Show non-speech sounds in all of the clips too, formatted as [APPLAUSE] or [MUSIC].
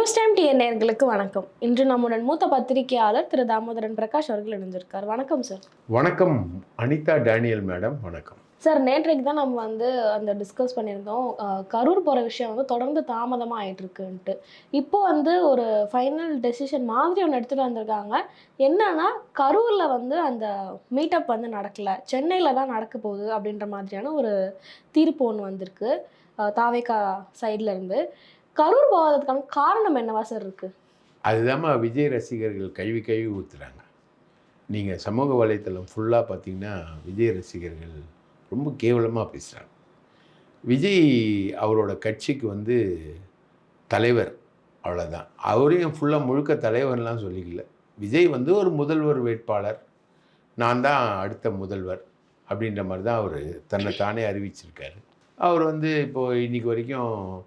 News time TN நேயர்களுக்கு வணக்கம். இன்று நம்முடன் மூத்த பத்திரிகையாளர் திரு தாமோதரன் பிரகாஷ் அவர்கள் இணைஞ்சிருக்கார் வணக்கம் சார் வணக்கம் அனிதா டேனியல் மேடம் வணக்கம். சார் நேற்றைக்கு தான் நம்ம வந்து அந்த டிஸ்கஸ் பண்ணியிருந்தோம். கரூர் போகிற விஷயம் வந்து தொடர்ந்து தாமதமாக ஆயிட்டு இருக்குன்ட்டு இப்போ வந்து ஒரு ஃபைனல் டெசிஷன் மாதிரி ஒன்று எடுத்துகிட்டு வந்திருக்காங்க. என்னன்னா கரூரில் வந்து அந்த மீட்டப் வந்து நடக்கல. சென்னையில் தான் நடக்க போகுது அப்படின்ற மாதிரியான ஒரு தீர்ப்பு ஒன்று வந்திருக்கு. அஹ், தாவேகா சைட்ல இருந்து. கரூர் போகாததுக்கான காரணம் என்னவா சார் இருக்குது அதுதாம்மா விஜய் ரசிகர்கள் கழுவி கழுவி ஊற்றுறாங்க நீங்கள் சமூக வலைத்தளம் ஃபுல்லாக பார்த்தீங்கன்னா விஜய் ரசிகர்கள் ரொம்ப கேவலமாக பேசுகிறாங்க விஜய் அவரோட கட்சிக்கு வந்து தலைவர் அவ்வளோதான் அவரையும் ஃபுல்லாக முழுக்க தலைவர்லாம் சொல்லிக்கல. விஜய் வந்து ஒரு முதல்வர் வேட்பாளர் நான் தான் அடுத்த முதல்வர் அப்படின்ற மாதிரி தான் அவர் தன்னை தானே அறிவிச்சிருக்காரு. அவர் வந்து இப்போது இன்னைக்கு வரைக்கும்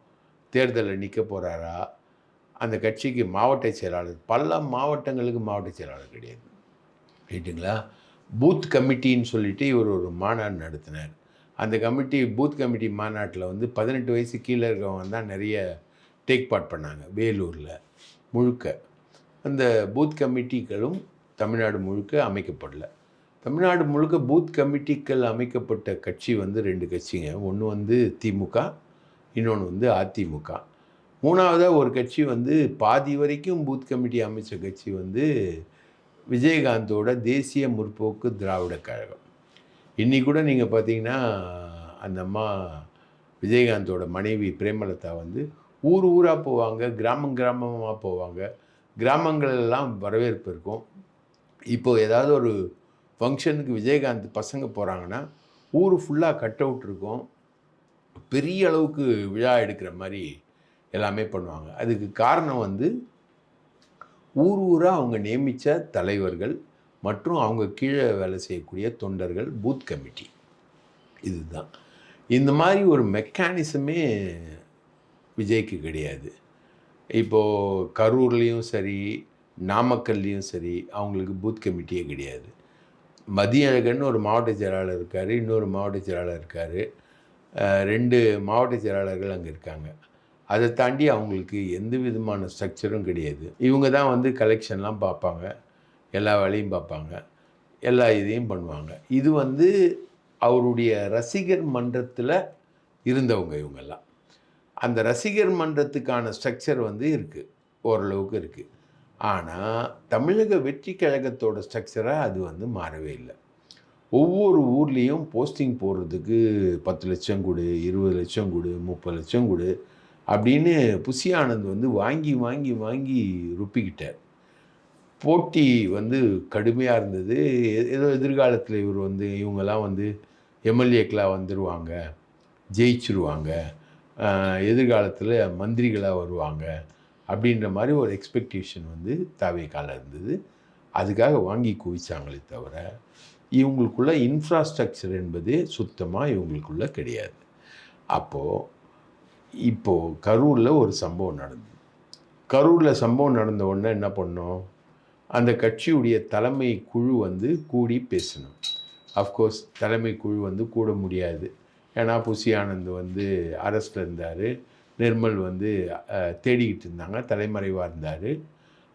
தேர்தலில் நிற்க போகிறாரா அந்த கட்சிக்கு மாவட்ட செயலாளர் பல மாவட்டங்களுக்கு மாவட்ட செயலாளர் கிடையாது. ரைட்டுங்களா பூத் கமிட்டின்னு சொல்லிட்டு இவர் ஒரு மாநாடு நடத்தினார். அந்த கமிட்டி பூத் கமிட்டி மாநாட்டில் வந்து பதினெட்டு வயசு கீழே இருக்கிறவங்க தான் நிறைய டேக் பார்ட் பண்ணாங்க வேலூரில் முழுக்க. அந்த பூத் கமிட்டிகளும் தமிழ்நாடு முழுக்க அமைக்கப்படல. தமிழ்நாடு முழுக்க பூத் கமிட்டிகள் அமைக்கப்பட்ட கட்சி வந்து ரெண்டு கட்சிங்க. ஒன்று வந்து திமுக இன்னொன்று வந்து அதிமுக. மூணாவதாக ஒரு கட்சி வந்து பாதி வரைக்கும் பூத் கமிட்டி அமைச்ச கட்சி வந்து விஜயகாந்தோட தேசிய முற்போக்கு திராவிட கழகம். இன்னைக்கு கூட நீங்கள் பார்த்தீங்கன்னா அந்த அம்மா விஜயகாந்தோட மனைவி பிரேமலதா வந்து ஊர் ஊராக போவாங்க கிராமம் கிராமமாக போவாங்க. கிராமங்களெல்லாம் வரவேற்பு இருக்கும். இப்போ ஏதாவது ஒரு ஃபங்க்ஷனுக்கு விஜயகாந்த் பசங்க போகிறாங்கன்னா ஊர் ஃபுல்லாக கட் அவுட் இருக்கும். பெரிய அளவுக்கு விழா எடுக்கிற மாதிரி எல்லாமே பண்ணுவாங்க. அதுக்கு காரணம் வந்து ஊர் ஊராக அவங்க நியமித்த தலைவர்கள் மற்றும் அவங்க கீழே வேலை செய்யக்கூடிய தொண்டர்கள் பூத் கமிட்டி. இதுதான். இந்த மாதிரி ஒரு மெக்கானிசமே விஜய்க்கு கிடையாது. இப்போது கரூர்லேயும் சரி நாமக்கல்லையும் சரி அவங்களுக்கு பூத் கமிட்டியே கிடையாது. மதியழகன் ஒரு மாவட்ட செயலாளர் இருக்கார் இன்னொரு மாவட்ட செயலாளர் இருக்கார். ரெண்டு மாவட்ட செயலாளர்கள் அங்கே இருக்காங்க. அதை தாண்டி அவங்களுக்கு எந்த விதமான ஸ்ட்ரக்சரும் கிடையாது. இவங்க தான் வந்து கலெக்ஷன்லாம் பார்ப்பாங்க. எல்லா வேலையும் பார்ப்பாங்க. எல்லா இதையும் பண்ணுவாங்க. இது வந்து அவருடைய ரசிகர் மன்றத்தில் இருந்தவங்க இவங்கெல்லாம். அந்த ரசிகர் மன்றத்துக்கான ஸ்ட்ரக்சர் வந்து இருக்குது ஓரளவுக்கு இருக்குது ஆனால் தமிழக வெற்றி கழகத்தோட ஸ்ட்ரக்சராக அது வந்து மாறவே இல்லை. ஒவ்வொரு ஊர்லேயும் போஸ்டிங் போடுறதுக்கு பத்து லட்சம் கொடு இருபது லட்சம் கொடு முப்பது லட்சம் கொடு அப்படின்னு புசி ஆனந்த் வந்து வாங்கி வாங்கி வாங்கி ருப்பிக்கிட்டார். போட்டி வந்து கடுமையாக இருந்தது. ஏதோ எதிர்காலத்தில் இவர் வந்து இவங்கெல்லாம் வந்து எம்எல்ஏக்களாக வந்துடுவாங்க ஜெயிச்சிருவாங்க எதிர்காலத்தில் மந்திரிகளாக வருவாங்க அப்படின்ற மாதிரி ஒரு எக்ஸ்பெக்டேஷன் வந்து தாவேக்கால இருந்தது. அதுக்காக வாங்கி குவிச்சாங்களே தவிர இவங்களுக்குள்ள இன்ஃப்ராஸ்ட்ரக்சர் என்பது சுத்தமாக இவங்களுக்குள்ள கிடையாது. அப்போது இப்போது கரூரில் ஒரு சம்பவம் நடந்தது. கரூரில் சம்பவம் நடந்த உடனே என்ன பண்ணோம்? அந்த கட்சியுடைய தலைமை குழு வந்து கூடி பேசணும் அஃப்கோர்ஸ் தலைமை குழு வந்து கூட முடியாது. ஏன்னா புசி ஆனந்த் வந்து அரஸ்டில் இருந்தார். நிர்மல் வந்து தேடிக்கிட்டு இருந்தாங்க. தலைமறைவாக இருந்தார்.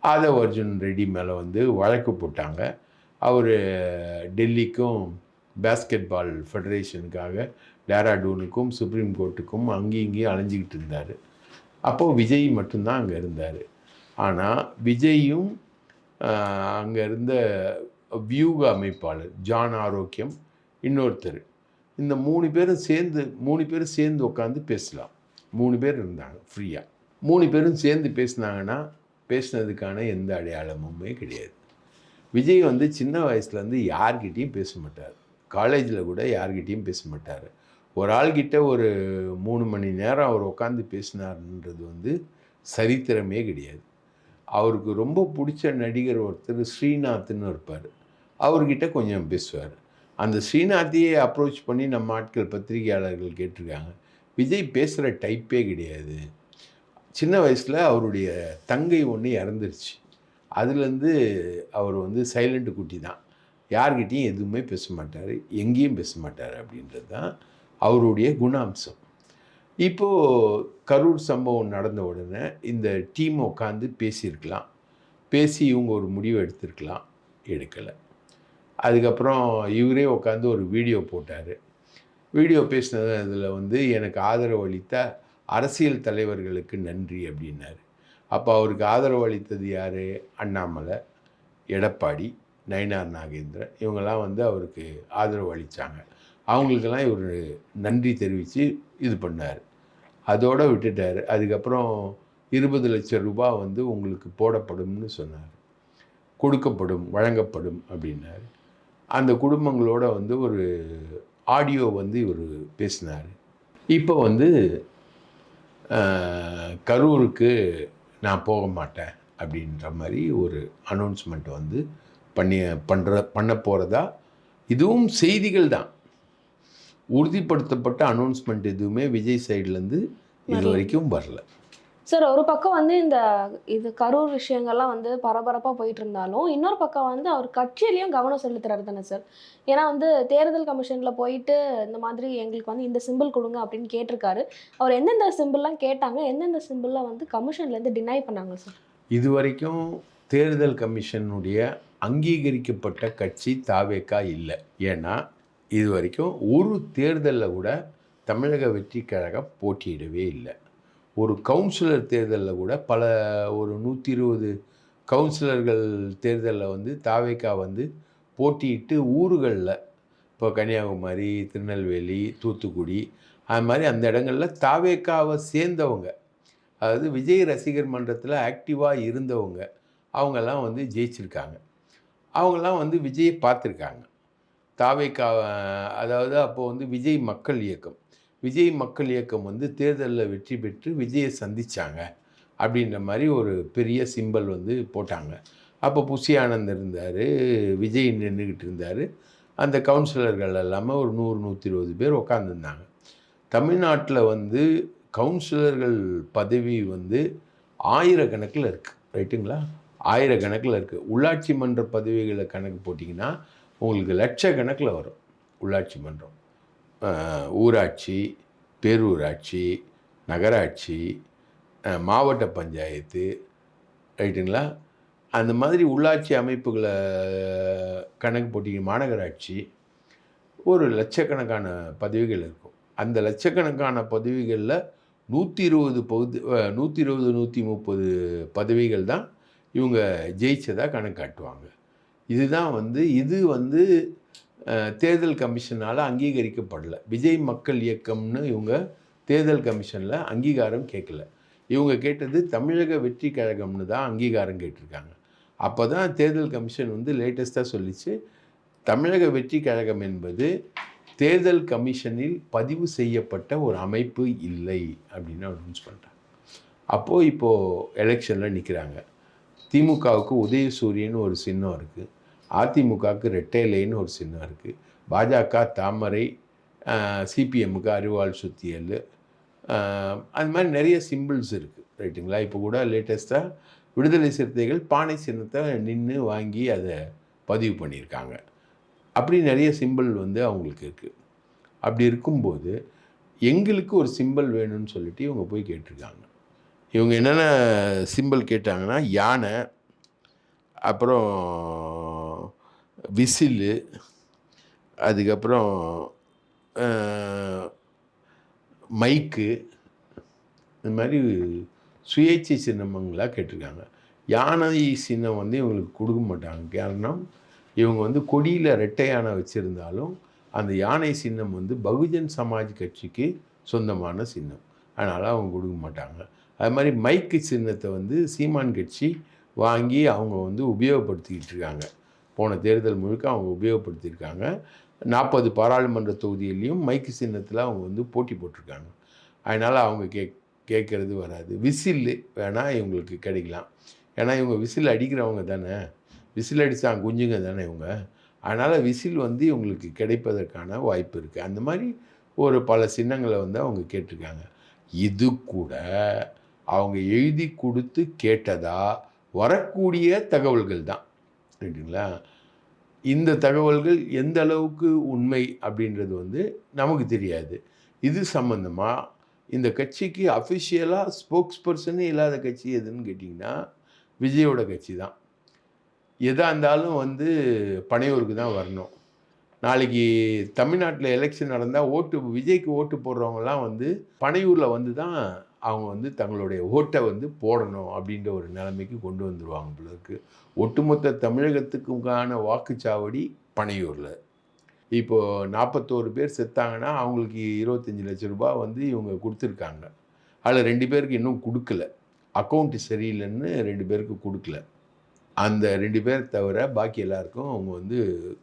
ஆதவ் அர்ஜுன் ரெட்டி மேலே வந்து வழக்கு போட்டாங்க. அவர் டெல்லிக்கும் பேஸ்கெட் பால் ஃபெடரேஷனுக்காக டேராடூனுக்கும் சுப்ரீம் கோர்ட்டுக்கும் அங்கேயும் இங்கேயும் அலைஞ்சிக்கிட்டு இருந்தார். அப்போது விஜய் மட்டும்தான் அங்கே இருந்தார். ஆனால் விஜயும் அங்கே இருந்த வியூக அமைப்பாளர் ஜான் ஆரோக்கியம் இன்னொருத்தர். இந்த மூணு பேரும் சேர்ந்து மூணு பேரும் சேர்ந்து உட்காந்து பேசலாம். மூணு பேர் இருந்தாங்க ஃப்ரீயாக மூணு பேரும் சேர்ந்து பேசினாங்கன்னா பேசினதுக்கான எந்த அடையாளமுமே கிடையாது. விஜய் வந்து சின்ன வயசுலேருந்து யார்கிட்டயும் பேச மாட்டார். காலேஜில் கூட யார்கிட்டயும் பேச மாட்டார். ஒரு ஆள்கிட்ட ஒரு மூணு மணி நேரம் அவர் உட்காந்து பேசினார்ன்றது வந்து சரித்திரமே கிடையாது. அவருக்கு ரொம்ப பிடிச்ச நடிகர் ஒருத்தர் ஸ்ரீநாத்னு இருப்பார். அவர்கிட்ட கொஞ்சம் பேசுவார். அந்த ஸ்ரீநாத்தையே அப்ரோச் பண்ணி நம்ம ஆட்கள் பத்திரிகையாளர்கள் கேட்டிருக்காங்க. விஜய் பேசுகிற டைப்பே கிடையாது. சின்ன வயசில் அவருடைய தங்கை ஒன்று இறந்துருச்சு. அதுலேருந்து அவர் வந்து சைலண்ட் குட்டி தான் யார்கிட்டையும் எதுவுமே பேச மாட்டார் எங்கேயும் பேச மாட்டார் அப்படின்றது தான் அவருடைய குணாம்சம். இப்போது கரூர் சம்பவம் நடந்த உடனே இந்த டீம் உட்காந்து பேசியிருக்கலாம். பேசி இவங்க ஒரு முடிவு எடுத்திருக்கலாம் எடுக்கலை. அதுக்கப்புறம் இவரே உட்காந்து ஒரு வீடியோ போட்டார். வீடியோ பேசினது அதில் வந்து எனக்கு ஆதரவு அளித்த அரசியல் தலைவர்களுக்கு நன்றி அப்படின்னாரு. அப்போ அவருக்கு ஆதரவு அளித்தது யார்? அண்ணாமலை எடப்பாடி நயினார் நாகேந்திரன். இவங்கெல்லாம் வந்து அவருக்கு ஆதரவு அளித்தாங்க அவங்களுக்கெல்லாம் இவர் நன்றி தெரிவித்து இது பண்ணார். அதோடு விட்டுட்டார். அதுக்கப்புறம் இருபது லட்சம் ரூபாய் வந்து உங்களுக்கு போடப்படும்னு சொன்னார். கொடுக்கப்படும் வழங்கப்படும் அப்படின்னாரு. அந்த குடும்பங்களோட வந்து ஒரு ஆடியோ வந்து இவர் பேசினார். இப்போ வந்து கரூருக்கு நான் போக மாட்டேன் அப்படின்ற மாதிரி ஒரு அனௌன்ஸ்மெண்ட் வந்து பண்ணி பண்ணுற பண்ண போகிறதா இதுவும் செய்திகள் தான். உறுதிப்படுத்தப்பட்ட அனௌன்ஸ்மெண்ட் எதுவுமே விஜய் சைட்லேருந்து இது. வரைக்கும் வரல. சார் ஒரு பக்கம் வந்து இந்த இது கரூர் விஷயங்கள்லாம் வந்து பரபரப்பாக போயிட்டு இருந்தாலும் இன்னொரு பக்கம் வந்து அவர் கட்சியிலையும் கவனம் செலுத்துறாரு தானே சார்? ஏன்னா வந்து தேர்தல் கமிஷனில் போயிட்டு இந்த மாதிரி எங்களுக்கு வந்து இந்த சிம்பிள் கொடுங்க அப்படின்னு கேட்டிருக்காரு. அவர் எந்தெந்த சிம்பிள்லாம் கேட்டாங்க எந்தெந்த சிம்பிள்லாம் வந்து கமிஷன்லேருந்து டினை பண்ணாங்க சார்? இது வரைக்கும் தேர்தல் கமிஷனுடைய அங்கீகரிக்கப்பட்ட கட்சி தாவேக்கா இல்லை. ஏன்னா இது வரைக்கும் ஒரு தேர்தலில் கூட தமிழக வெற்றி கழகம் போட்டியிடவே இல்லை. ஒரு கவுன்சிலர் தேர்தலில் கூட பல ஒரு நூற்றி இருபது கவுன்சிலர்கள் தேர்தலில் வந்து தாவேக்கா வந்து போட்டியிட்டு ஊர்களில் இப்போ கன்னியாகுமரி திருநெல்வேலி தூத்துக்குடி அது மாதிரி அந்த இடங்களில் தாவேக்காவை சேர்ந்தவங்க. அதாவது விஜய் ரசிகர் மன்றத்தில் ஆக்டிவாக இருந்தவங்க. அவங்கெல்லாம் வந்து ஜெயிச்சிருக்காங்க. அவங்கெல்லாம் வந்து விஜயை பார்த்துருக்காங்க. தாவேக்கா அதாவது அப்போது வந்து விஜய் மக்கள் இயக்கம். விஜய் மக்கள் இயக்கம் வந்து தேர்தலில் வெற்றி பெற்று விஜயை சந்தித்தாங்க அப்படின்ற மாதிரி ஒரு பெரிய சிம்பல் வந்து போட்டாங்க. அப்போ புஷி ஆனந்த் இருந்தார் விஜய் நின்றுக்கிட்டு இருந்தார். அந்த கவுன்சிலர்கள் எல்லாமே ஒரு நூறு நூற்றி இருபது பேர் உட்காந்துருந்தாங்க தமிழ்நாட்டில் வந்து கவுன்சிலர்கள் பதவி வந்து ஆயிரக்கணக்கில் இருக்குது ரைட்டுங்களா? ஆயிரக்கணக்கில் இருக்குது உள்ளாட்சி மன்ற பதவிகளை கணக்கு போட்டிங்கன்னா உங்களுக்கு லட்சக்கணக்கில் வரும் உள்ளாட்சி மன்றம். ஊராட்சி பேரூராட்சி நகராட்சி மாவட்ட பஞ்சாயத்து ரைட்டுங்களா? அந்த மாதிரி உள்ளாட்சி அமைப்புகளை கணக்கு போட்டிங்க மாநகராட்சி ஒரு லட்சக்கணக்கான பதவிகள் இருக்கும். அந்த லட்சக்கணக்கான பதவிகளில் நூற்றி இருபது பகுதி நூற்றி இருபது நூற்றி முப்பது பதவிகள் தான் இவங்க ஜெயிச்சதாக கணக்கு காட்டுவாங்க. இதுதான் வந்து இது வந்து தேர்தல் கமிஷனால் அங்கீகரிக்கப்படல. விஜய் மக்கள் இயக்கம்னு இவங்க தேர்தல் கமிஷனில் அங்கீகாரம் கேட்கல இவங்க கேட்டது தமிழக வெற்றி கழகம்னு தான் அங்கீகாரம் கேட்டிருக்காங்க. அப்போ தான் தேர்தல் கமிஷன் வந்து லேட்டஸ்ட்டாக சொல்லிச்சு தமிழக வெற்றி கழகம் என்பது தேர்தல் கமிஷனில் பதிவு செய்யப்பட்ட ஒரு அமைப்பு இல்லை அப்படின்னு அனௌன்ஸ் பண்ணுறாங்க அப்போது இப்போது எலெக்ஷனில் நிற்கிறாங்க திமுகவுக்கு உதயசூரியன் ஒரு சின்னம் இருக்குது அதிமுகவுக்கு ரெட்டைலைன்னு ஒரு சின்னம் இருக்குது பாஜக தாமரை சிபிஎம்முக்கு அறிவாள் சுத்தியல் அது மாதிரி நிறைய சிம்பிள்ஸ் இருக்குது ரைட்டுங்களா? இப்போ கூட லேட்டஸ்ட்டாக விடுதலை சிறுத்தைகள் பானை சின்னத்தை நின்று வாங்கி அதை பதிவு பண்ணியிருக்காங்க. அப்படி நிறைய சிம்பிள் வந்து அவங்களுக்கு இருக்குது அப்படி இருக்கும்போது எங்களுக்கு ஒரு சிம்பிள் வேணும்னு சொல்லிட்டு இவங்க போய் கேட்டிருக்காங்க. இவங்க என்னென்ன சிம்பிள் கேட்டாங்கன்னா யானை அப்புறம் விசிலு அதுக்கப்புறம் மைக்கு இந்த மாதிரி சுயேட்சை சின்னமங்களாக கேட்டிருக்காங்க. யானை சின்னம் வந்து இவங்களுக்கு கொடுக்க மாட்டாங்க. காரணம் இவங்க வந்து கொடியில் ரெட்டை யானை வச்சுருந்தாலும் அந்த யானை சின்னம் வந்து பகுஜன் சமாஜ் கட்சிக்கு சொந்தமான சின்னம். அதனால் அவங்க கொடுக்க மாட்டாங்க. அது மாதிரி மைக்கு சின்னத்தை வந்து சீமான் கட்சி வாங்கி அவங்க வந்து உபயோகப்படுத்திக்கிட்டு இருக்காங்க. போன தேர்தல் முழுக்க அவங்க உபயோகப்படுத்தியிருக்காங்க. நாற்பது பாராளுமன்ற தொகுதியிலையும் மைக்கு சின்னத்தில் அவங்க வந்து போட்டி போட்டிருக்காங்க. அதனால் அவங்க கே கேட்குறது வராது. விசில் வேணால் இவங்களுக்கு கிடைக்கலாம். ஏன்னா இவங்க விசில் அடிக்கிறவங்க தானே. விசில் அடித்தா குஞ்சுங்க தானே இவங்க. அதனால் விசில் வந்து இவங்களுக்கு கிடைப்பதற்கான வாய்ப்பு இருக்குது அந்த மாதிரி ஒரு பல சின்னங்களை வந்து அவங்க கேட்டிருக்காங்க. இது கூட அவங்க எழுதி கொடுத்து கேட்டதா வரக்கூடிய தகவல்கள் தான். ரைட்டுங்களா இந்த தகவல்கள் எந்த அளவுக்கு உண்மை அப்படின்றது வந்து நமக்கு தெரியாது. இது சம்மந்தமாக இந்த கட்சிக்கு அஃபிஷியலாக ஸ்போக்ஸ் பர்சனே இல்லாத கட்சி எதுன்னு கேட்டிங்கன்னா விஜயோட கட்சி தான். எதாக இருந்தாலும் வந்து பனையூருக்கு தான் வரணும். நாளைக்கு தமிழ்நாட்டில் எலெக்ஷன் நடந்தால் ஓட்டு விஜய்க்கு ஓட்டு போடுறவங்கலாம் வந்து பனையூரில் வந்து தான் அவங்க வந்து தங்களுடைய ஓட்டை வந்து போடணும் அப்படின்ற ஒரு நிலைமைக்கு கொண்டு வந்துடுவாங்க பிள்ளைக்கு ஒட்டுமொத்த தமிழகத்துக்குக்கான வாக்குச்சாவடி பனையூரில். இப்போது நாற்பத்தோரு பேர் செத்தாங்கன்னா அவங்களுக்கு இருபத்தஞ்சி லட்ச ரூபா வந்து இவங்க கொடுத்துருக்காங்க. அதில் ரெண்டு பேருக்கு இன்னும் கொடுக்கல. அக்கௌண்ட்டு சரியில்லைன்னு ரெண்டு பேருக்கு கொடுக்கல. அந்த ரெண்டு பேர் தவிர பாக்கி எல்லாருக்கும் அவங்க வந்து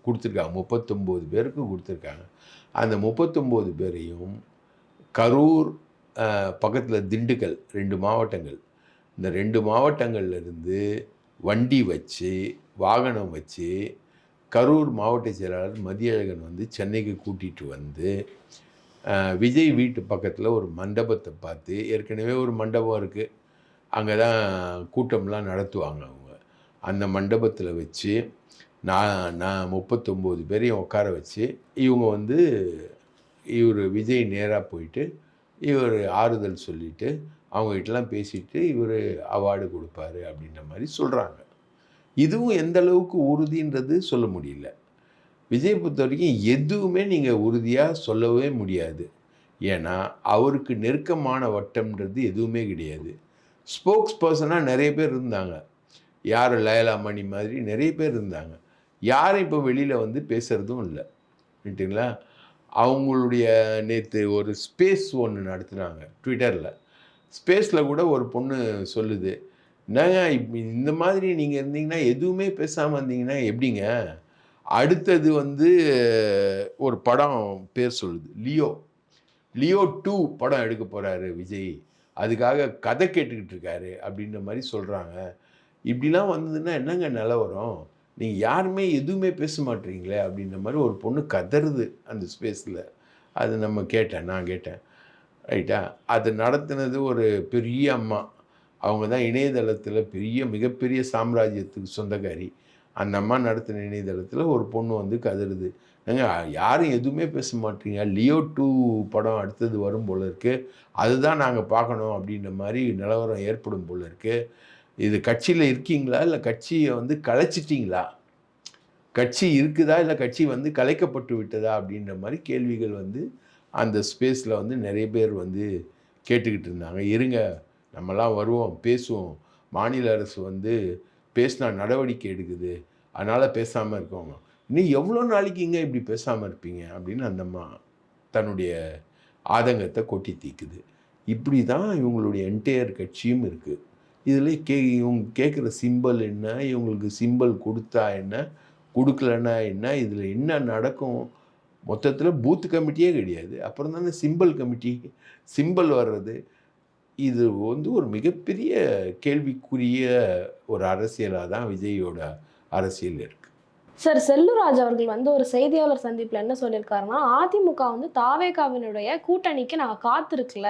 கொடுத்துருக்காங்க. முப்பத்தொம்போது பேருக்கு கொடுத்துருக்காங்க. அந்த முப்பத்தொம்போது பேரையும் கரூர் பக்கத்தில் திண்டுக்கல் ரெண்டு மாவட்டங்கள். இந்த ரெண்டு மாவட்டங்கள்லேருந்து வண்டி வச்சு வாகனம் வச்சு கரூர் மாவட்ட செயலாளர் மதியழகன் வந்து சென்னைக்கு கூட்டிகிட்டு வந்து விஜய் வீட்டு பக்கத்தில் ஒரு மண்டபத்தை பார்த்து ஏற்கனவே ஒரு மண்டபம் இருக்குது அங்கே தான் கூட்டம்லாம் நடத்துவாங்க அவங்க. அந்த மண்டபத்தில் வச்சு நான் நான் முப்பத்தொம்போது பேரையும் உட்கார வச்சு இவங்க வந்து இவர் விஜய் நேராக போயிட்டு இவர் ஆறுதல் சொல்லிட்டு அவங்ககிட்டலாம் பேசிட்டு இவர் அவார்டு கொடுப்பாரு அப்படின்ற மாதிரி சொல்கிறாங்க இதுவும் எந்த அளவுக்கு உறுதின்றது சொல்ல முடியல. விஜய் பொறுத்த வரைக்கும் எதுவுமே நீங்கள் உறுதியாக சொல்லவே முடியாது. ஏன்னா அவருக்கு நெருக்கமான வட்டம்ன்றது எதுவுமே கிடையாது. ஸ்போக்ஸ் பர்சனாக நிறைய பேர் இருந்தாங்க. யார் லயலாமணி மாதிரி நிறைய பேர் இருந்தாங்க. யாரும் இப்போ வெளியில் வந்து பேசுகிறதும் இல்லை. ரைட்டுங்களா அவங்களுடைய நேற்று ஒரு ஸ்பேஸ் ஒன்று நடத்தினாங்க ட்விட்டரில் ஸ்பேஸில் கூட ஒரு பொண்ணு சொல்லுது என்னங்க இப் இந்த மாதிரி நீங்கள் இருந்தீங்கன்னா எதுவுமே பேசாமல் இருந்தீங்கன்னா எப்படிங்க? அடுத்தது வந்து ஒரு படம் பேர் சொல்லுது லியோ லியோ டூ படம் எடுக்க போகிறாரு விஜய். அதுக்காக கதை கேட்டுக்கிட்டு இருக்காரு அப்படின்ற மாதிரி சொல்கிறாங்க இப்படிலாம் வந்ததுன்னா என்னங்க நிலவரம் நீங்கள் யாருமே எதுவுமே பேச மாட்டீங்களே அப்படின்ற மாதிரி ஒரு பொண்ணு கதறுது அந்த ஸ்பேஸில். அது நம்ம கேட்டேன் நான் கேட்டேன். ரைட்டா அது நடத்தினது ஒரு பெரிய அம்மா. அவங்க தான் இணையதளத்தில் பெரிய மிகப்பெரிய சாம்ராஜ்யத்துக்கு சொந்தக்காரி. அந்த அம்மா நடத்தின இணையதளத்தில் ஒரு பொண்ணு வந்து கதறுது. ஏங்க யாரும் எதுவுமே பேச மாட்டீங்க. லியோ டூ படம் அடுத்தது வரும் போல இருக்குது அதுதான் நாங்கள் பார்க்கணும் அப்படின்ற மாதிரி நிலவரம் ஏற்படும் போல இருக்குது இது கட்சியில் இருக்கீங்களா? இல்லை கட்சியை வந்து கலைச்சிட்டிங்களா? கட்சி இருக்குதா? இல்லை கட்சி வந்து கலைக்கப்பட்டு விட்டதா? அப்படின்ற மாதிரி கேள்விகள் வந்து அந்த ஸ்பேஸில் வந்து நிறைய பேர் வந்து கேட்டுக்கிட்டு இருந்தாங்க. இருங்க நம்மலாம் வருவோம் பேசுவோம். மாநில அரசு வந்து பேசினா நடவடிக்கை எடுக்குது. அதனால் பேசாமல் இருக்கோங்க. இன்னும் எவ்வளோ நாளைக்குங்க இப்படி பேசாமல் இருப்பீங்க? அப்படின்னு அந்தம்மா தன்னுடைய ஆதங்கத்தை கொட்டி தீக்குது. இப்படி தான் இவங்களுடைய என்டையர் கட்சியும் இருக்குது இதில் கே இவங்க கேட்குற சிம்பல் என்ன? இவங்களுக்கு சிம்பல் கொடுத்தா என்ன? கொடுக்கலன்னா என்ன? இதில் என்ன நடக்கும்? மொத்தத்தில் பூத் கமிட்டியே கிடையாது. அப்புறம் தானே சிம்பல் கமிட்டி சிம்பல் வர்றது? இது வந்து ஒரு மிகப்பெரிய கேள்விக்குரிய ஒரு அரசியலாக தான் விஜயோட அரசியல் இருக்குது சார் செல்லுராஜ் அவர்கள் வந்து ஒரு செய்தியாளர் சந்திப்பில் என்ன சொல்லியிருக்காருன்னா அதிமுக வந்து தாவேகாவினுடைய கூட்டணிக்கு நாங்கள் காத்திருக்கல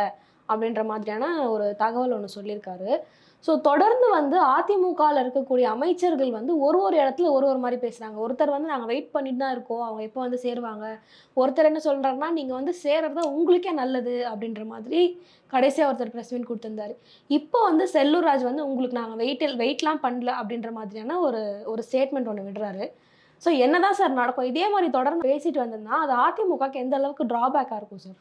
அப்படின்ற மாதிரியான ஒரு தகவல் ஒன்று சொல்லியிருக்காரு. ஸோ தொடர்ந்து வந்து அதிமுகவில் இருக்கக்கூடிய அமைச்சர்கள் வந்து ஒரு ஒரு இடத்துல ஒரு ஒரு மாதிரி பேசுகிறாங்க ஒருத்தர் வந்து நாங்கள் வெயிட் பண்ணிட்டு தான் இருக்கோம். அவங்க எப்போ வந்து சேருவாங்க? ஒருத்தர் என்ன சொல்கிறாருன்னா நீங்கள் வந்து சேர்றது தான் உங்களுக்கே நல்லது அப்படின்ற மாதிரி கடைசியாக ஒருத்தர் ப்ரெஸ் மீட் கொடுத்துருந்தாரு. இப்போ வந்து செல்லூர்ராஜ் வந்து உங்களுக்கு நாங்கள் வெயிட் வெயிட்லாம் பண்ணல அப்படின்ற மாதிரியான ஒரு ஒரு ஸ்டேட்மெண்ட் ஒன்று விடுறாரு. ஸோ என்னதான் சார் நடக்கும்? இதே மாதிரி தொடர்ந்து பேசிட்டு வந்திருந்தா அது அதிமுகக்கு எந்த அளவுக்கு ட்ராபேக்காக இருக்கும் சார்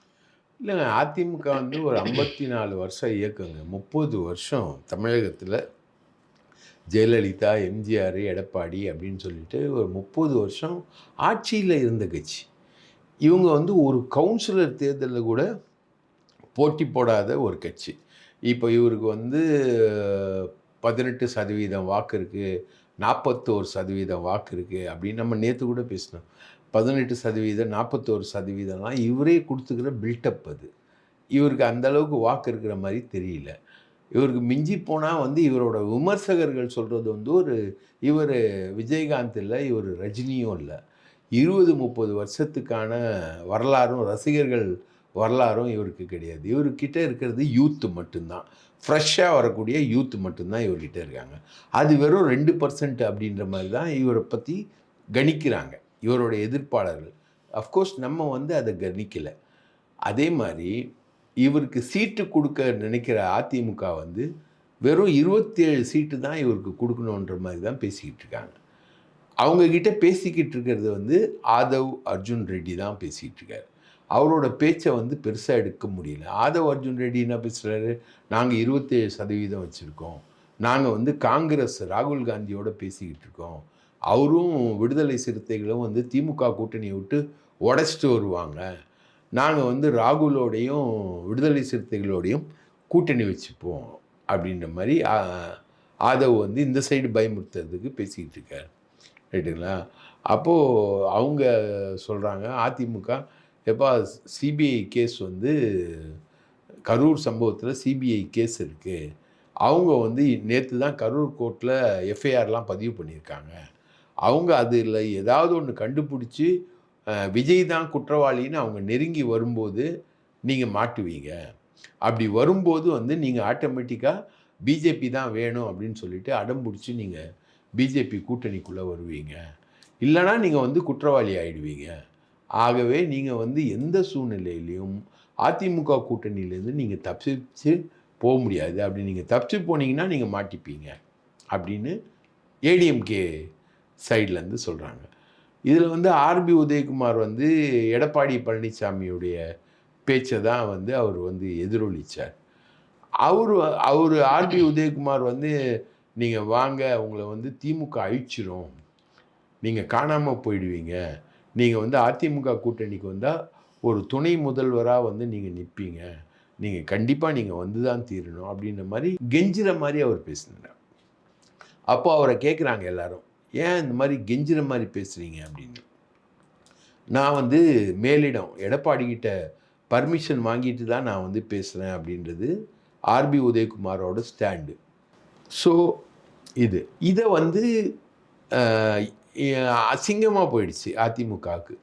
இல்லைங்க. அதிமுக வந்து ஒரு ஐம்பத்தி நாலு வருஷம் இயக்கங்க. முப்பது வருஷம் தமிழகத்தில் ஜெயலலிதா எம்ஜிஆர் எடப்பாடி அப்படின்னு சொல்லிட்டு ஒரு முப்பது வருஷம் ஆட்சியில் இருந்த கட்சி. இவங்க வந்து ஒரு கவுன்சிலர் தேர்தலில் கூட போட்டி போடாத ஒரு கட்சி. இப்போ இவருக்கு வந்து பதினெட்டு சதவீதம் வாக்கு இருக்குது நாற்பத்தோரு சதவீதம் வாக்கு இருக்குது அப்படின்னு நம்ம நேற்று கூட பேசினோம். பதினெட்டு சதவீதம் நாற்பத்தோரு சதவீதம்லாம் இவரே கொடுத்துக்கிற பில்டப் அது. இவருக்கு அந்தளவுக்கு வாக்கு இருக்கிற மாதிரி தெரியல. இவருக்கு மிஞ்சி போனால் வந்து இவரோட விமர்சகர்கள் சொல்கிறது வந்து ஒரு இவர் விஜயகாந்த் இல்லை இவர் ரஜினியும் இல்லை. இருபது முப்பது வருஷத்துக்கான வரலாறும் ரசிகர்கள் வரலாறும் இவருக்கு கிடையாது. இவர்கிட்ட இருக்கிறது யூத்து மட்டும்தான். ஃப்ரெஷ்ஷாக வரக்கூடிய யூத் மட்டும்தான் இவர்கிட்ட இருக்காங்க. அது வெறும் ரெண்டு பர்சன்ட் அப்படின்ற மாதிரி தான் இவரை பற்றி கணிக்கிறாங்க. இவரோட எதிர்ப்பாளர்கள். அஃப்கோர்ஸ் நம்ம வந்து அதை கணிக்கலை அதே மாதிரி இவருக்கு சீட்டு கொடுக்க நினைக்கிற அதிமுக வந்து வெறும் இருபத்தேழு சீட்டு தான் இவருக்கு கொடுக்கணுன்ற மாதிரி தான் பேசிக்கிட்டு இருக்காங்க. அவங்கக்கிட்ட பேசிக்கிட்டு இருக்கிறது வந்து ஆதவ் அர்ஜுன் ரெட்டி தான் பேசிக்கிட்டு இருக்காரு. அவரோட பேச்சை வந்து பெருசாக எடுக்க முடியல. ஆதவ் அர்ஜுன் ரெட்டி என்ன பேசுகிறாரு நாங்கள் இருபத்தேழு சதவீதம் வச்சுருக்கோம். நாங்கள் வந்து காங்கிரஸ் ராகுல் காந்தியோட பேசிக்கிட்டு இருக்கோம். அவரும் விடுதலை சிறுத்தைகளும் வந்து திமுக கூட்டணியை விட்டு உடச்சிட்டு வருவாங்க. நாங்கள் வந்து ராகுலோடையும் விடுதலை சிறுத்தைகளோடையும் கூட்டணி வச்சுப்போம் அப்படின்ற மாதிரி ஆதவ் வந்து இந்த சைடு பயமுறுத்துறதுக்கு பேசிக்கிட்டு இருக்கார். ரைட்டுங்களா அப்போது அவங்க சொல்கிறாங்க அதிமுக எப்போ சிபிஐ கேஸ் வந்து கரூர் சம்பவத்தில் சிபிஐ கேஸ் இருக்குது அவங்க வந்து நேற்று தான் கரூர் கோர்ட்டில் எஃப்ஐஆர்லாம் பதிவு பண்ணியிருக்காங்க. அவங்க அதில் ஏதாவது ஒன்று கண்டுபிடிச்சி விஜய் தான் குற்றவாளின்னு அவங்க நெருங்கி வரும்போது நீங்கள் மாட்டுவீங்க அப்படி வரும்போது வந்து நீங்கள் ஆட்டோமேட்டிக்காக பிஜேபி தான் வேணும் அப்படின்னு சொல்லிட்டு அடம் பிடிச்சி நீங்கள் பிஜேபி கூட்டணிக்குள்ளே வருவீங்க. இல்லைனா நீங்கள் வந்து குற்றவாளி ஆகிடுவீங்க ஆகவே நீங்கள் வந்து எந்த சூழ்நிலையிலையும் அதிமுக கூட்டணியிலேருந்து நீங்கள் தப்பிச்சு போக முடியாது. அப்படி நீங்கள் தப்பிச்சு போனீங்கன்னா நீங்கள் மாட்டிப்பீங்க. அப்படின்னு ஏடிஎம்கே சைட்லேருந்து சொல்கிறாங்க இதில் வந்து ஆர்பி உதயகுமார் வந்து எடப்பாடி பழனிசாமியுடைய பேச்சை தான் வந்து அவர் வந்து எதிரொலிச்சார். அவர் அவர் ஆர்பி உதயகுமார் வந்து நீங்கள் வாங்க உங்களை வந்து திமுக அழிச்சிரும். நீங்கள் காணாமல் போயிடுவீங்க. நீங்கள் வந்து அதிமுக கூட்டணிக்கு வந்தால் ஒரு துணை முதல்வராக வந்து நீங்கள் நிற்பீங்க நீங்கள் கண்டிப்பாக நீங்கள் வந்து தான் தீரணும் அப்படின்ற மாதிரி கெஞ்சுற மாதிரி அவர் பேசினார். அப்போ அவரை கேட்குறாங்க எல்லாரும் ஏன் இந்த மாதிரி கெஞ்சுற மாதிரி பேசுகிறீங்க அப்படின்னு. நான் வந்து மேலிடம் எடப்பாடிக்கிட்ட பர்மிஷன் வாங்கிட்டு தான் நான் வந்து பேசுகிறேன் அப்படின்றது ஆர்பி உதயகுமாரோட ஸ்டாண்டு ஸோ இது. இதை வந்து அசிங்கமாக போயிடுச்சு அதிமுகவுக்கு.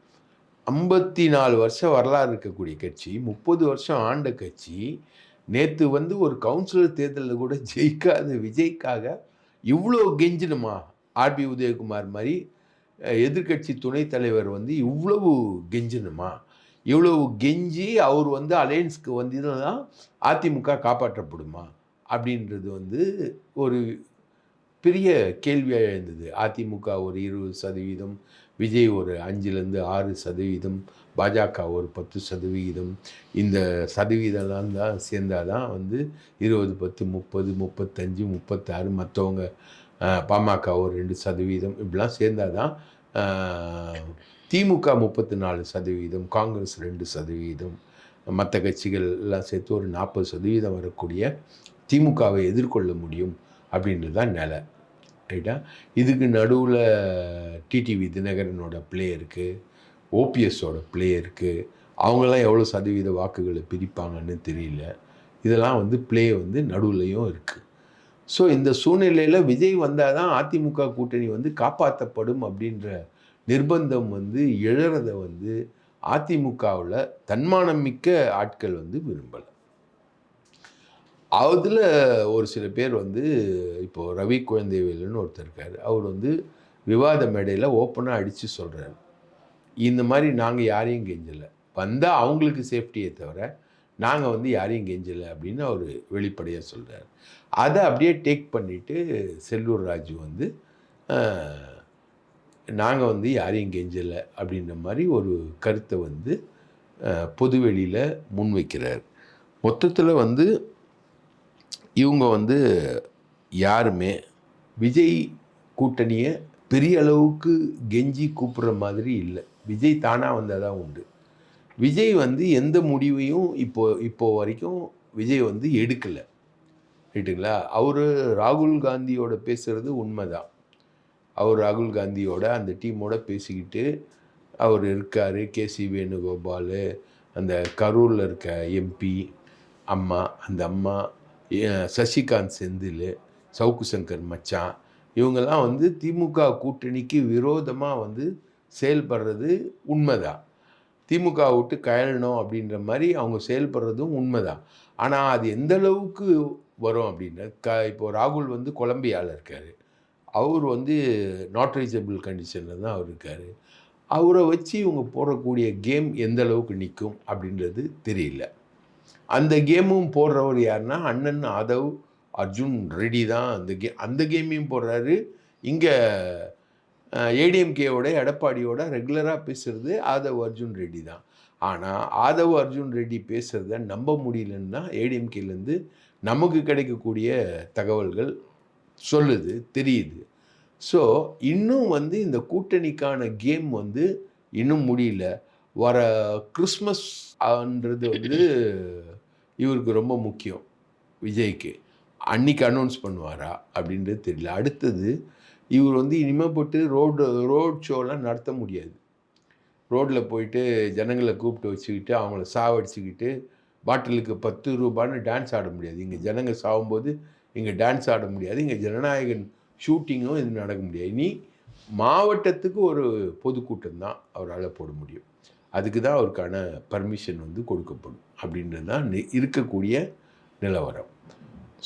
ஐம்பத்தி நாலு வருஷம் வரலாறு இருக்கக்கூடிய கட்சி முப்பது வருஷம் ஆண்ட கட்சி நேற்று வந்து ஒரு கவுன்சிலர் தேர்தலில் கூட [LAUGHS] ஜெயிக்காத விஜய்க்காக இவ்வளோ கெஞ்சணுமா ஆர்பி உதயகுமார் மாதிரி எதிர்கட்சி துணைத் தலைவர் வந்து இவ்வளவு கெஞ்சணுமா இவ்வளவு கெஞ்சி அவர் வந்து அலையன்ஸ்க்கு வந்து தான் அதிமுக காப்பாற்றப்படுமா? அப்படின்றது வந்து ஒரு பெரிய கேள்வியாக எழுந்தது. அதிமுக ஒரு இருபது சதவீதம் விஜய் ஒரு அஞ்சுலேருந்து ஆறு சதவீதம் பாஜக ஒரு பத்து சதவிகிதம் இந்த சதவீதம்லாம் தான் சேர்ந்தால் தான் வந்து இருபது பத்து முப்பது முப்பத்தஞ்சு முப்பத்தாறு மற்றவங்க பாமக ஒரு ரெண்டு சதவீதம் இப்படிலாம் சேர்ந்தால் தான் திமுக முப்பத்தி நாலு சதவீதம் காங்கிரஸ் ரெண்டு சதவீதம். மற்ற கட்சிகள் எல்லாம் சேர்த்து ஒரு நாற்பது சதவீதம் வரக்கூடிய திமுகவை எதிர்கொள்ள முடியும் அப்படின்றது தான் நிலை. ரைட்டா இதுக்கு நடுவில் டிடிவி தினகரனோட ப்ளே இருக்குது ஓபிஎஸோட ப்ளே இருக்குது அவங்களாம் எவ்வளோ சதவீத வாக்குகளை பிரிப்பாங்கன்னு தெரியல. இதெல்லாம் வந்து ப்ளே வந்து நடுவுலையும் இருக்குது ஸோ இந்த சூழ்நிலையில் விஜய் வந்தால் தான் அதிமுக கூட்டணி வந்து காப்பாற்றப்படும் அப்படின்ற நிர்பந்தம் வந்து எழுறதை வந்து அதிமுகவில் தன்மானம் மிக்க ஆட்கள் வந்து விரும்பலை. அதில் ஒரு சில பேர் வந்து இப்போது ரவி குழந்தைவேலுன்னு ஒருத்தர் இருக்கார். அவர் வந்து விவாத மேடையில் ஓப்பனாக அடித்து சொல்கிறார் இந்த மாதிரி நாங்கள் யாரையும் கெஞ்சலை. வந்தால் அவங்களுக்கு சேஃப்டியை தவிர நாங்கள் வந்து யாரையும் கெஞ்சலை அப்படின்னு அவர் வெளிப்படையாக சொல்கிறார் அதை அப்படியே டேக் பண்ணிவிட்டு செல்லூர் ராஜு வந்து நாங்கள் வந்து யாரையும் கெஞ்சலை அப்படின்ற மாதிரி ஒரு கருத்தை வந்து பொதுவெளியில் முன்வைக்கிறார். மொத்தத்தில் வந்து இவங்க வந்து யாருமே விஜய் கூட்டணியை பெரிய அளவுக்கு கெஞ்சி கூப்பிட்ற மாதிரி இல்லை. விஜய் தானாக வந்தால் தான் உண்டு. விஜய் வந்து எந்த முடிவையும் இப்போ இப்போ வரைக்கும் விஜய் வந்து எடுக்கலை. ரைட்டுங்களா? அவர் ராகுல் காந்தியோட பேசுகிறது உண்மைதான். அவர் ராகுல் காந்தியோட அந்த டீமோட பேசிக்கிட்டு அவர் இருக்கார். கேசி வேணுகோபால் அந்த கரூரில் இருக்க எம்பி அம்மா அந்த அம்மா சசிகாந்த் செந்தில் சவுக்கு சங்கர் மச்சான் இவங்கெல்லாம் வந்து திமுக கூட்டணிக்கு விரோதமாக வந்து செயல்படுறது உண்மைதான். திமுக விட்டு கயலணும் அப்படின்ற மாதிரி அவங்க செயல்படுறதும் உண்மைதான். ஆனால் அது எந்த அளவுக்கு வரும் அப்படின்னா க இப்போ ராகுல் வந்து கொலம்பியாவில் இருக்கார். அவர் வந்து நாட் ரீச்சபிள் கண்டிஷனில் தான் அவர் இருக்கார். அவரை வச்சு இவங்க போடக்கூடிய கேம் எந்த அளவுக்கு நிற்கும் அப்படின்றது தெரியல. அந்த கேமும் போடுறவர் யாருன்னா அண்ணன் ஆதவ் அர்ஜுன் ரெடி தான் அந்த கே அந்த கேமையும் போடுறாரு. இங்கே ஏடிஎம்கேவோட எடப்பாடியோட ரெகுலராக பேசுகிறது ஆதவ் அர்ஜுன் ரெட்டி தான். ஆனால் ஆதவ் அர்ஜுன் ரெட்டி பேசுகிறத நம்ப முடியலன்னா ஏடிஎம்கேலேருந்து நமக்கு கிடைக்கக்கூடிய தகவல்கள் சொல்லுது தெரியுது. ஸோ இன்னும் வந்து இந்த கூட்டணிக்கான கேம் வந்து இன்னும் முடியல. வர கிறிஸ்மஸ் அன்றது வந்து இவருக்கு ரொம்ப முக்கியம். விஜய்க்கு. அன்னைக்கு அனௌன்ஸ் பண்ணுவாரா அப்படின்றது தெரியல. அடுத்தது இவர் வந்து இனிமேல் போட்டு ரோடு ரோட் ஷோலாம் நடத்த முடியாது. ரோட்டில் போயிட்டு ஜனங்களை கூப்பிட்டு வச்சுக்கிட்டு அவங்கள சாவடிச்சுக்கிட்டு பாட்டிலுக்கு பத்து ரூபான்னு டான்ஸ் ஆட முடியாது. இங்கே ஜனங்க சாகும்போது இங்கே டான்ஸ் ஆட முடியாது. இங்கே ஜனநாயகன் ஷூட்டிங்கும் இது நடக்க முடியாது. இனி மாவட்டத்துக்கு ஒரு பொதுக்கூட்டம் தான் அவரால் போட முடியும். அதுக்கு தான் அவருக்கான பர்மிஷன் வந்து கொடுக்கப்படும். அப்படின்றது தான் இருக்கக்கூடிய நிலவரம்.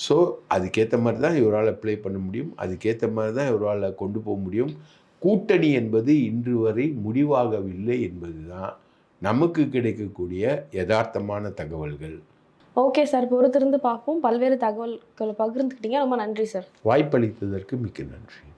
ஸோ அதுக்கேற்ற மாதிரி தான் இவரால் ப்ளே பண்ண முடியும். அதுக்கேற்ற மாதிரி தான் இவரால் கொண்டு போக முடியும். கூட்டணி என்பது இன்று வரை முடிவாகவில்லை என்பது தான் நமக்கு கிடைக்கக்கூடிய யதார்த்தமான தகவல்கள். ஓகே சார் பொறுத்திருந்து பார்ப்போம். பல்வேறு தகவல்களை பகிர்ந்துக்கிட்டீங்க. ரொம்ப நன்றி சார் வாய்ப்பளித்ததற்கு மிக்க நன்றி.